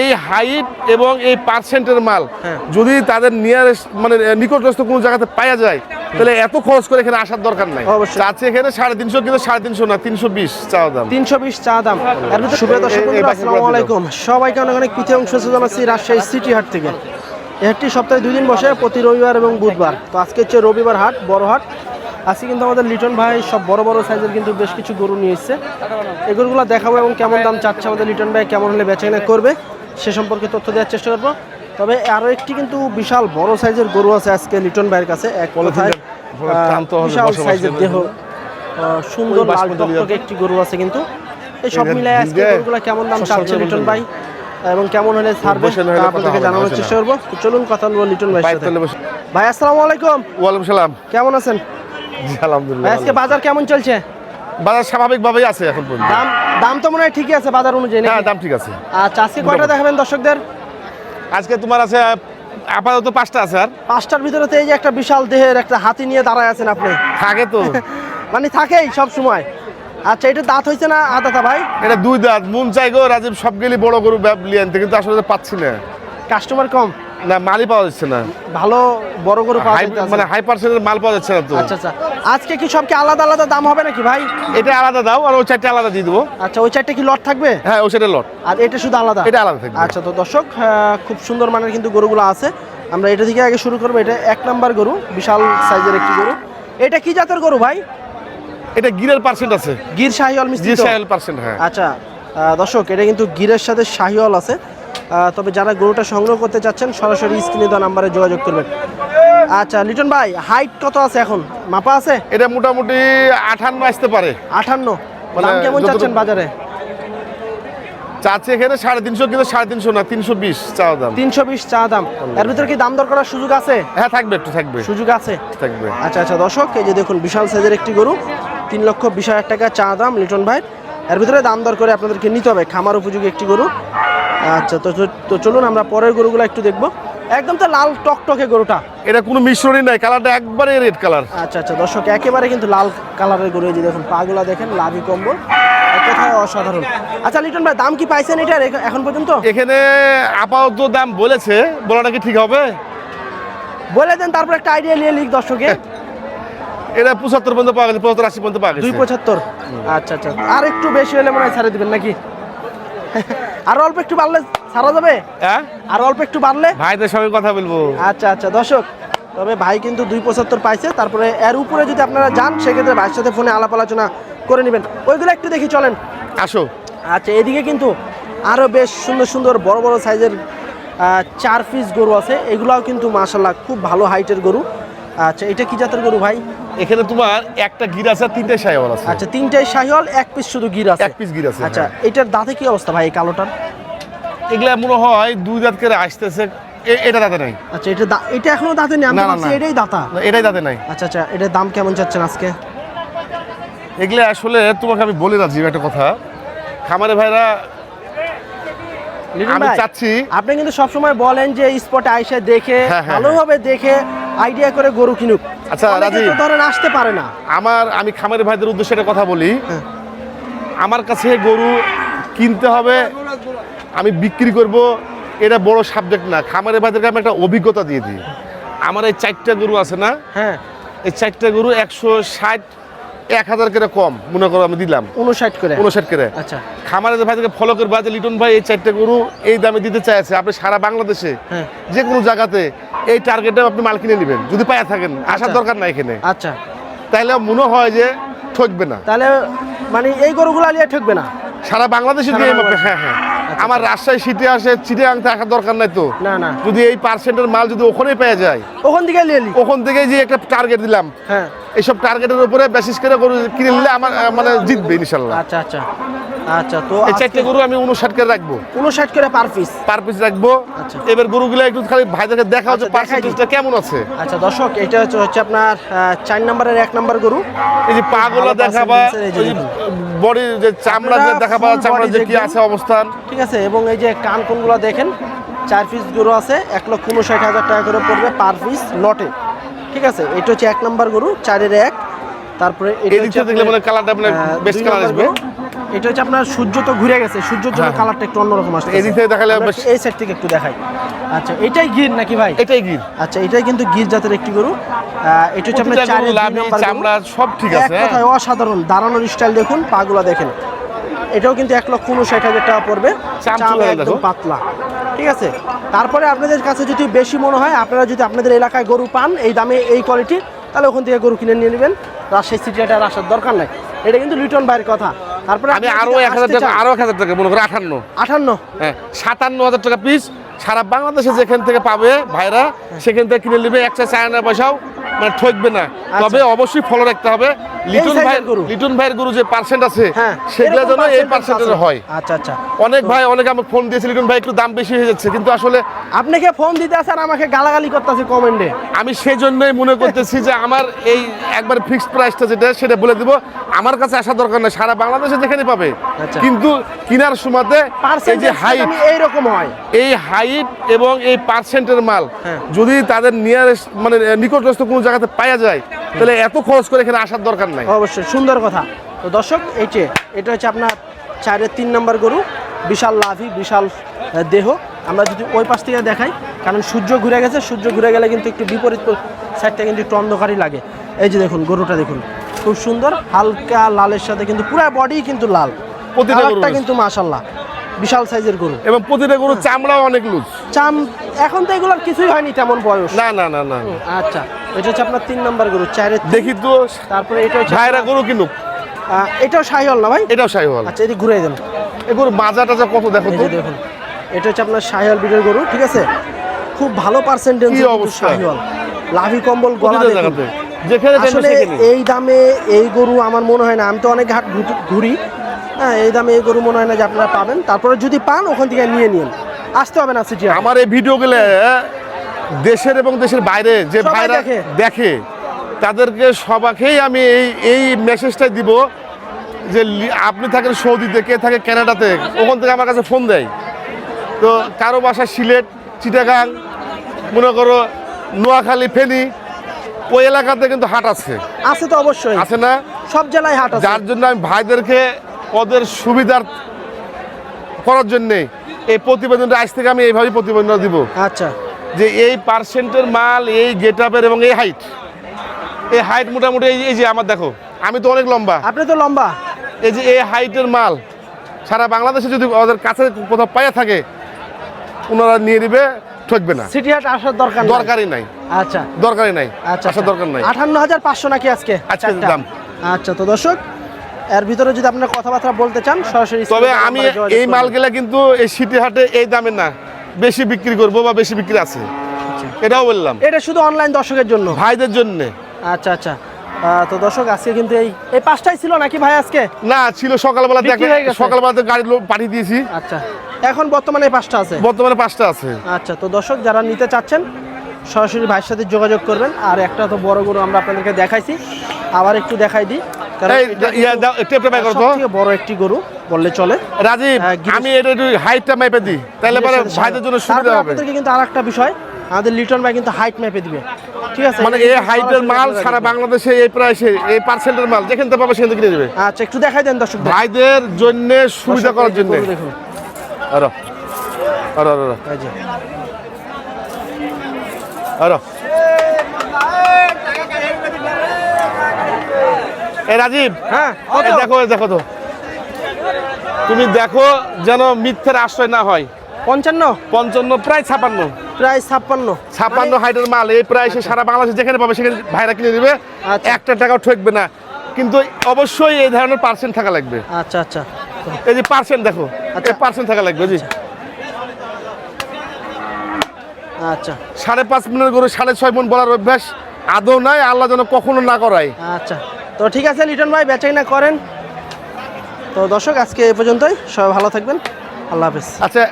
এই হাইট এবং এই পার্সেন্টের মাল হ্যাঁ। যদি তাদের নিয়ারেস্ট মানে নিকটস্থ কোনো জায়গাতে পাওয়া যায় তাহলে এত খরচ করে এখানে আসার দরকার নাই। অবশ্যই। চাচ্ছে এখানে সাড়ে তিনশো কিন্তু সাড়ে তিনশো না তিনশো বিশ চা দাম। তিনশো বিশ চা দাম। আসসালামু আলাইকুম। সবাইকে অনেক অনেক প্রীতি অংশ জানাচ্ছি রাজশাহী সিটি হাট থেকে। হাটটি সপ্তাহে দুই দিন বসে প্রতি রবিবার এবং বুধবার। তো আজকে হচ্ছে রবিবার হাট বড় হাট। আজকে কিন্তু আমাদের লিটন ভাই সব বড় বড় সাইজের কিন্তু বেশ কিছু গরু নিয়ে এসছে। এই গরুগুলো দেখাবো এবং কেমন দাম চাচ্ছে আমাদের লিটন ভাই কেমন হলে বেচাকেনা করবে। সে সম্পর্কে তথ্য দেওয়ার চেষ্টা করব। তবে আরও একটি কিন্তু বিশাল বড় সাইজের গরু আছে আজকে লিটন ভাইয়ের কাছে। এক কথায় বিশাল। সাইজের দেহ সুন্দর লাল টকটকে একটি গরু আছে কিন্তু। এই সব আজকে গরুগুলো কেমন দাম চাচ্ছে লিটন ভাই? এবং কেমন হলে ছাড়বে আপনাদেরকে জানানোর চেষ্টা করব। চলুন কথা বলব লিটন ভাই আসসালামু আলাইকুম। ওয়ালাইকুম সালাম। কেমন আছেন? আলহামদুলিল্লাহ ভাই আজকে বাজার কেমন চলছে? বাজার স্বাভাবিকভাবেই আছে এখন পর্যন্ত। দাম দাম তো মনে হয় ঠিকই আছে বাজার অনুযায়ী হ্যাঁ দাম ঠিক আছে। আচ্ছা আজকে কয়টা দেখাবেন দর্শকদের? আজকে তোমার আছে আপাতত পাঁচটা আছে আর। পাঁচটার ভিতরে তো এই যে একটা বিশাল দেহের একটা হাতি নিয়ে দাঁড়ায় আছেন আপনি। থাকে তো। মানে থাকেই সব সময়। আচ্ছা এটা দাঁত হয়েছে না আদাতা ভাই? এটা দুই দাঁত। মন চাই গো রাজীব সব গেলি বড় গরু ব্যাপ- লিয়ে আনতে কিন্তু আসলে পাচ্ছি না। কাস্টমার কম? না মালই পাওয়া যাচ্ছে না। ভালো বড় গরু পাওয়া মানে হাই পার্সেন্টের মাল পাওয়া যাচ্ছে না তো। আচ্ছা আচ্ছা। আজকে কি সব কি আলাদা আলাদা দাম হবে নাকি ভাই? এটা আলাদা দাও আর ওই চারটে আলাদা দিয়ে দেবো। আচ্ছা ওই চারটে কি লট থাকবে? হ্যাঁ ওই সেটা লট আর এটা শুধু আলাদা? এটা আলাদা থাকবে। আচ্ছা তো দর্শক খুব সুন্দর মানের কিন্তু গরুগুলো আছে। আমরা এটা থেকে আগে শুরু করব। এটা এক নাম্বার গরু বিশাল সাইজের একটি গরু। এটা কি জাতের গরু ভাই? এটা গিরের পার্সেন্ট আছে। গির শাহিওয়াল মিশ্রিত? সাহেল পার্সেন্ট হ্যাঁ। আচ্ছা দর্শক এটা কিন্তু গিরের সাথে শাহিওয়াল আছে। তবে যারা গরুটা সংগ্রহ করতে চাচ্ছেন সরাসরি স্ক্রিনে দেওয়া নাম্বারে যোগাযোগ করবেন। আচ্ছা লিটন ভাই হাইট কত আছে এখন? মাপা আছে? এটা মোটামুটি আঠান্ন আসতে পারে। আঠান্ন? মানে দাম কেমন যতটুকু- চাচ্ছেন বাজারে? চাচ্ছে এখানে সাড়ে তিনশো কিন্তু সাড়ে তিনশো না তিনশো বিশ চাওয়া দাম। তিনশো বিশ চা দাম। এর ভিতরে কি দাম দর করার সুযোগ আছে? হ্যাঁ থাকবে একটু থাকবে। সুযোগ আছে? থাকবে। আচ্ছা আচ্ছা দর্শক এই যে দেখুন বিশাল সাইজের একটি গরু তিন লক্ষ বিশ হাজার টাকা চা দাম লিটন ভাই। এর ভিতরে দাম দর করে আপনাদেরকে নিতে হবে। খামার উপযোগী একটি গরু। আচ্ছা তো তো চলুন আমরা পরের গরুগুলো একটু দেখব। একদম তো লাল টকটকে গরুটা। এটা কোনো মিশ্রণই নাই কালারটা একবারে রেড কালার আচ্ছা আচ্ছা দর্শক একেবারে কিন্তু লাল কালারের গরু এই যে দেখুন পাগুলা দেখেন লাভি কম্বল কথায় অসাধারণ। আচ্ছা লিটন ভাই দাম কি পাইছেন এটার এখ- এখন পর্যন্ত? এখানে আপাতত দাম বলেছে বলাটা কি ঠিক হবে? বলে দেন তারপর একটা আইডিয়া নিয়ে লিখ দর্শকে। এটা পঁচাত্তর পর্যন্ত পাওয়া গেছে পঁচাত্তর আশি পর্যন্ত পাওয়া দুই গেছে পঁচাত্তর আচ্ছা আচ্ছা। আর একটু বেশি হলে মনে হয় ছাড়ে দিবেন নাকি? আর অল্প একটু বাড়লে ছাড়া যাবে? হ্যাঁ? আর অল্প একটু বাড়লে? ভাইদের সঙ্গে কথা বলব। আচ্ছা আচ্ছা দর্শক তবে ভাই কিন্তু দুই পঁচাত্তর পাইছে তারপরে এর উপরে যদি আপনারা যান সেক্ষেত্রে ভাইয়ের সাথে ফোনে আলাপ আলোচনা করে নেবেন। ওইগুলো একটু দেখি চলেন। আসো। আচ্ছা এদিকে কিন্তু আরও বেশ সুন্দর সুন্দর বড় বড় সাইজের চার পিস গরু আছে। এগুলাও কিন্তু মাশাল্লাহ খুব ভালো হাইটের গরু। আচ্ছা এটা কি জাতের গরু ভাই? এখানে তোমার একটা গির আছে আর তিনটে সাইওয়াল আছে। আচ্ছা তিনটাই শাহিওয়াল এক পিস শুধু গির আছে। এক পিস গির আছে আচ্ছা হ্যাঁ। এটার দাঁতে কি অবস্থা ভাই এই কালোটার? এগুলা মনে হয় দুই দাঁত করে আসতেছে। এটা দাঁতে নাই। আচ্ছা এটা এটা এখনও দাঁতে নেই আমি ভাবছি এটাই দাঁতা। এটাই দাঁতে নাই। আচ্ছা আচ্ছা এটার দাম কেমন চাচ্ছেন আজকে? এগুলা আসলে তোমাকে আমি বলে রাজি একটা কথা। খামারে ভাইরা আমি চাচ্ছি আপনি কিন্তু সবসময় বলেন যে স্পটে আইসে দেখে হ্যাঁ, হ্যাঁ, ভালোভাবে দেখে আইডিয়া করে গরু কিনুক। আচ্ছা, রাজি ধরেন আসতে পারে না। আমার আমি খামারের ভাইদের উদ্দেশ্যে একটা কথা বলি। হ্যাঁ। আমার কাছে গরু কিনতে হবে আমি বিক্রি করব এটা বড় সাবজেক্ট না। খামারের ভাইদেরকে আমি একটা অভিজ্ঞতা দিয়ে দিই। আমার এই চারটা গরু আছে না? হ্যাঁ। এই চারটা গরু একশো ষাট এক হাজার করে কম মনে করো আমি দিলাম। উনষাট করে? উনষাট করে। আচ্ছা। খামারে ভাইদেরকে ফলো করবা যে লিটন ভাই এই চারটে গরু এই দামে দিতে চাইছে আপনি সারা বাংলাদেশে হ্যাঁ। যে কোনো জায়গাতে এই টার্গেটে আপনি মাল কিনে নেবেন যদি পায়া থাকেন আসার আচ্ছা। দরকার নাই এখানে। আচ্ছা। তাইলে মনে হয় যে ঠকবে না। তাহলে মানে এই গরুগুলো নিয়ে ঠকবে না? সারা বাংলাদেশে দিয়ে হ্যাঁ হ্যাঁ। আমার রাজশাহী সিটি আসে চিটে আনতে আসার দরকার নাই তো? না না। যদি এই পার্সেন্টের মাল যদি ওখানেই পেয়ে যায়? ওখান থেকে নিয়ে নি। ওখান থেকে যে একটা টার্গেট দিলাম। হ্যাঁ। এইসব টার্গেটের উপরে বেসিস করে গরু কিনে নিলে আমার মানে জিতবে ইনশাল্লাহ আচ্ছা আচ্ছা। আচ্ছা তো এই চারটে গরু আমি উনষাট করে রাখব। উনষাট করে পার পিস পার পিস রাখব। আচ্ছা। এবার গরুগুলো একটু খালি ভাইদেরকে আচ্ছা, দেখাই দিই। পার্সেন্টেজটা কেমন আছে? আচ্ছা দর্শক এটা হচ্ছে হচ্ছে আপনার চার নম্বরের এক নম্বর গরু। এই যে পা গুলো ভালো দেখাবা বডির যে চামড়া যে দেখা পাওয়া চামড়া যে কি আছে অবস্থান? ঠিক আছে এবং এই যে কান কোনগুলো দেখেন চার পিস গরু আছে এক লক্ষ উনষাট হাজার টাকা করে পড়বে পার পিস লটে ঠিক আছে এটা হচ্ছে এক নম্বর গরু চারের এক তারপরে এটা দেখলে আপনার, কালারটা আপনার বেস্ট কালার আসবে। এটা হচ্ছে আপনার সূর্য তো ঘুরে গেছে সূর্যের জন্য হ্যাঁ। কালারটা একটু অন্যরকম আসছে এদিক থেকে দেখালে এই সাইড থেকে একটু দেখাই। আচ্ছা এটাই গির নাকি ভাই? এটাই গির। আচ্ছা এটাই কিন্তু গির জাতের একটি গরু। এটা হচ্ছে আপনার। চামড়া সব ঠিক আছে হ্যাঁ। কথায় অসাধারণ দাঁড়ানোর স্টাইল দেখুন পাগুলা দেখেন। এটাও কিন্তু এক লক্ষ উনষাট হাজার টাকা পড়বে। চাম চাম একদম পাতলা। ঠিক আছে? তারপরে আপনাদের কাছে যদি বেশি মনে হয় আপনারা যদি আপনাদের এলাকায় গরু পান এই দামে এই কোয়ালিটি তাহলে ওখান থেকে গরু কিনে নিয়ে নেবেন। রাজশাহী সিটি আসার দরকার নাই। এটা কিন্তু লিটন ভাইয়ের কথা। তারপরে আমি আরও এক হাজার টাকা আরও এক হাজার টাকা মনে করো আঠান্ন। আঠান্ন? হ্যাঁ সাতান্ন হাজার টাকা পিস সারা বাংলাদেশে যেখান থেকে পাবে ভাইরা সেখান থেকে কিনে নেবে। একটা চায় না পয়সাও মানে ঠকবে না। তবে অবশ্যই ফলো রাখতে হবে। লিটন ভাই লিটন ভাইয়ের গরু যে পার্সেন্ট আছে হ্যাঁ সেগুলো যেন এই পার্সেন্টের হয়। আচ্ছা আচ্ছা। অনেক ভাই অনেকে আমাকে ফোন দিয়েছে লিটন ভাই একটু দাম বেশি হয়ে যাচ্ছে। কিন্তু আসলে আপনাকে ফোন দিতে আসেন আমাকে গালাগালি করতেছে কমেন্টে আমি সেই জন্যই মনে করতেছি যে আমার এই একবার ফিক্সড প্রাইসটা যেটা সেটা বলে দিব। আমার কাছে আসা দরকার নেই সারা বাংলাদেশে যেখানে পাবে। আচ্ছা। কিন্তু কিনার সময়তে এই যে হাইট এইরকম হয়। এই হাইট এবং এই পার্সেন্টের মাল। হ্যাঁ। যদি তাদের নিয়ারেস্ট মানে নিকটস্থ কোনো জায়গাতে পাওয়া যায় তাহলে এত খরচ করে এখানে আসার দরকার নাই। অবশ্যই সুন্দর কথা। তো দর্শক এইটে এটা হচ্ছে আপনার চারের তিন নম্বর গরু বিশাল লাভি বিশাল দেহ। আমরা যদি ওই পাশ থেকে দেখাই কারণ সূর্য ঘুরে গেছে সূর্য ঘুরে গেলে কিন্তু একটু বিপরীত সাইডটা কিন্তু একটু অন্ধকারই লাগে। এই যে দেখুন গরুটা দেখুন খুব সুন্দর হালকা লালের সাথে কিন্তু পুরো বডি কিন্তু লাল। প্রতিটা। কিন্তু মাশাল্লাহ বিশাল সাইজের গরু। এবং প্রতিটা গরুর চামড়াও অনেক লুজ। চাম এখন তো এগুলোর কিছুই হয়নি তেমন বয়স। না না না না আচ্ছা। এটা হচ্ছে আপনার তিন নাম্বার গরু চারের। দেখি তো তারপরে এটা হচ্ছে ভাইরা গরু কিনুক। এটাও শাহিওয়াল না ভাই? এটাও সাইহল আচ্ছা এটি ঘুরে দেন। এই গরু মাজা টাজা কত দেখো তো? দেখুন এটা হচ্ছে আপনার শাহিওয়াল বিটের গরু ঠিক আছে? খুব ভালো পার্সেন্টেজ? শাহিওয়াল। লাভি কম্বল গলা। যেখানে আসলে এই দামে এই গরু আমার মনে হয় না আমি তো অনেক ঘাট ঘুরি হ্যাঁ এই দামে এই গরু মনে হয় না যে আপনারা পাবেন। তারপরে যদি পান ওখান থেকে নিয়ে নিন। আসতে হবে না সিটি আমার এই ভিডিও গুলো দেশের এবং দেশের বাইরে যে ভাইরা দেখে। তাদেরকে সবাকেই আমি এই এই মেসেজটা দিব যে আপনি থাকেন সৌদিতে কে থাকে কানাডাতে ওখান থেকে আমার কাছে ফোন দেয়। তো কারও বাসা সিলেট চিটাগাং মনে করো নোয়াখালী ফেনী ওই এলাকাতে কিন্তু হাট আছে। আছে তো অবশ্যই। আছে না? সব জেলায় হাট আছে। যার জন্য আমি ভাইদেরকে ওদের সুবিধার করার জন্যে এই প্রতিবেদনটা আজ থেকে আমি এইভাবেই প্রতিবেদন দিব। আচ্ছা। যে এই পার্সেন্টের মাল এই গেট এবং এই হাইট। এই হাইট মোটামুটি এই এই যে আমার দেখো আমি তো অনেক লম্বা। আপনি তো লম্বা। এই যে এই হাইটের মাল সারা বাংলাদেশে যদি ওদের কাছে কোথাও পাইয়া থাকে ওনারা নিয়ে নিবে ঠকবে না। সিটি হাট আসার দরকার দরকারই নাই। আচ্ছা। দরকারই নাই। আচ্ছা আসার দরকার নাই। আটান্ন হাজার পাঁচশো নাকি আজকে? আচ্ছা দাম। আচ্ছা তো দর্শক এর ভিতরে যদি আপনার কথাবার্তা বলতে চান সরাসরি তবে আমি এই। মালগুলা কিন্তু এই সিটি হাটে এই দামে না। বেশি বিক্রি করব বা বেশি বিক্রি আছে। আচ্ছা। এটাও বললাম। এটা শুধু অনলাইন দর্শকের জন্য? ভাইদের জন্য। আচ্ছা আচ্ছা। তো দর্শক আজকে কিন্তু এই এই পাঁচটাই ছিল নাকি ভাই আজকে? না ছিল সকালবেলা সকালবেলাতে গাড়ি পাঠিয়ে দিয়েছি। আচ্ছা। এখন বর্তমানে এই পাঁচটা আছে? বর্তমানে পাঁচটা আছে। আচ্ছা তো দর্শক যারা নিতে চাচ্ছেন সরাসরি ভাইয়ের সাথে যোগাযোগ করবেন। আর একটা তো বড় গরু আমরা আপনাদেরকে দেখাইছি। আবার একটু দেখাই দিই। বড় একটি গরু বললে চলে। রাজীব হ্যাঁ, আমি এটা একটু হাইটটা মেপে দিই তাহলে পরে। ভাইদের জন্য সুবিধা হবে। কিন্তু আর একটা বিষয় আমাদের লিটন ভাই কিন্তু হাইট মেপে দিবে। ঠিক আছে মানে এই হাইটের মাল সারা। বাংলাদেশে এই প্রাইসে এই পার্সেন্টের মাল যেখান থেকে পাবে সেখান থেকে কিনে নেবে আচ্ছা একটু দেখাই দেন দর্শক ভাইদের জন্য সুবিধা করার জন্য। দেখুন। আরও আরও আরও আরও, এই রাজীব হ্যাঁ দেখো দেখো তো। তুমি দেখো যেন মিথ্যের আশ্রয় না হয়। পঞ্চান্ন। পঞ্চান্ন প্রায় ছাপান্ন। প্রায় ছাপ্পান্ন। ছাপান্ন হাইটের মাল এই প্রাইসে সারা বাংলাদেশে যেখানে পাবে সেখানে ভাইরা কিনে নেবে আচ্ছা। একটা টাকাও ঠকবে না। কিন্তু অবশ্যই এই ধরনের পার্সেন্ট থাকা লাগবে। আচ্ছা আচ্ছা। এই যে পার্সেন্ট দেখো আচ্ছা। এই পার্সেন্ট থাকা লাগবে জি। আচ্ছা। সাড়ে পাঁচ মিনিট করে সাড়ে ছয় মন বলার অভ্যাস। আদৌ নাই আল্লাহ যেন কখনো না করায়। আচ্ছা। তো ঠিক আছে, লিটন ভাই বেচাই না করেন। তো দর্শক, আজকে এ পর্যন্তই। সবাই ভালো থাকবেন। আল্লাহ হাফিজ। আচ্ছা